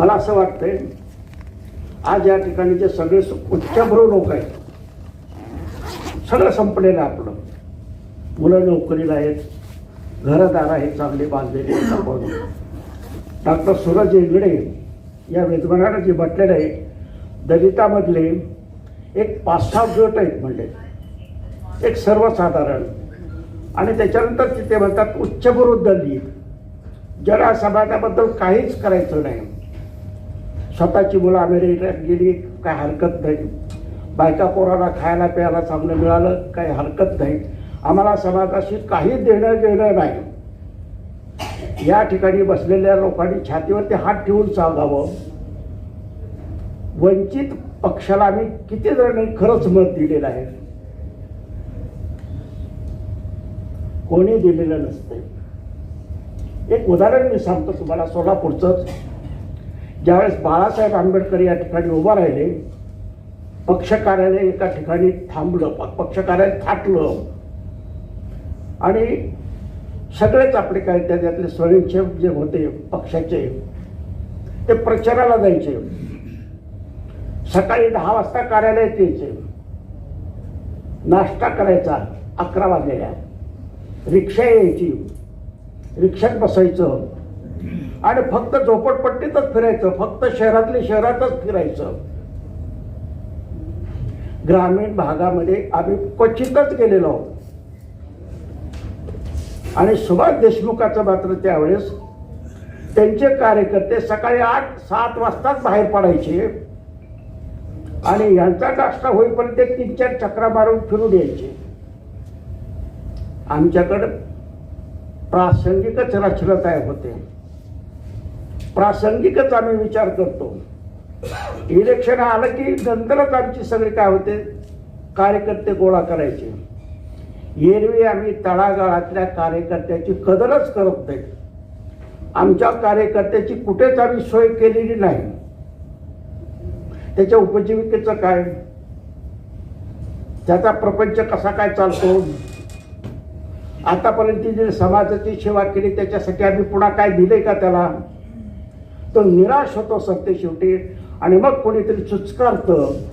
मला असं वाटतंय आज या ठिकाणी जे सगळे उच्चभ्रू लोक आहेत सगळं संपलेलं आपलं. मुलं नोकरीला आहेत घरदार आहेत चांगली बांधलेले आहेत आपण डॉक्टर सूरज इंगडे या विद्वानानं जे म्हटलेलं आहे. दलितामधले एक पाच सहा गट आहेत म्हणजे एक सर्वसाधारण. आणि त्याच्यानंतर तिथे म्हणतात उच्चभ्रू दलित. जरा समाजाबद्दल काहीच करायचं नाही. स्वतःची मुलं अमेरिकेत गेली काय हरकत नाही. बायका पोराला खायला प्यायला चांगलं मिळालं काही हरकत नाही. आम्हाला समाजाशी काही देणं घेणं नाही. या ठिकाणी बसलेल्या लोकांनी छातीवरती हात ठेवून चालावं वंचित पक्षाला आम्ही किती जणांनी खरंच मत दिलेलं आहे? कोणी दिलेलं नसतं एक उदाहरण मी सांगतो तुम्हाला सोलापूरचंच. ज्यावेळेस बाळासाहेब आंबेडकर या ठिकाणी उभा राहिले पक्ष कार्यालय एका ठिकाणी थांबलं पक्ष कार्यालय थाटलं. आणि सगळेच आपले काय त्यातले स्वयंसेवक जे होते पक्षाचे ते प्रचाराला जायचे. सकाळी दहा वाजता कार्यालयात यायचे. नाश्ता करायचा अकरा वाजलेल्या. रिक्षा यायची. रिक्षात बसायचं. आणि फक्त झोपडपट्टीतच फिरायचं फक्त शहरातले शहरातच फिरायचं. ग्रामीण भागामध्ये आम्ही क्वचितच गेलेलो आहोत. आणि सुभाष देशमुखाचं मात्र त्यावेळेस त्यांचे कार्यकर्ते सकाळी आठ सात वाजताच बाहेर पडायचे. आणि यांचा नाश्ता होईपर्यंत ते तीन चार चक्रा मारून फिरून यायचे. आमच्याकडं प्रासंगिकच रचना होते. प्रासंगिकच आम्ही विचार करतो. इलेक्शन आलं की नंतरच आमची सगळी काय होते? कार्यकर्ते गोळा करायचे. एरवी आम्ही तळागाळातल्या कार्यकर्त्याची कदरच करत नाही. आमच्या कार्यकर्त्याची कुठेच आम्ही सोय केलेली नाही. त्याच्या उपजीविकेचं काय? त्याचा प्रपंच कसा काय चालतो? आतापर्यंत जे समाजाची सेवा केली त्याच्यासाठी आम्ही पुन्हा काय दिले का त्याला? तो निराश होतो सत्य शेवटी. आणि मग कोणीतरी चुचकारतं.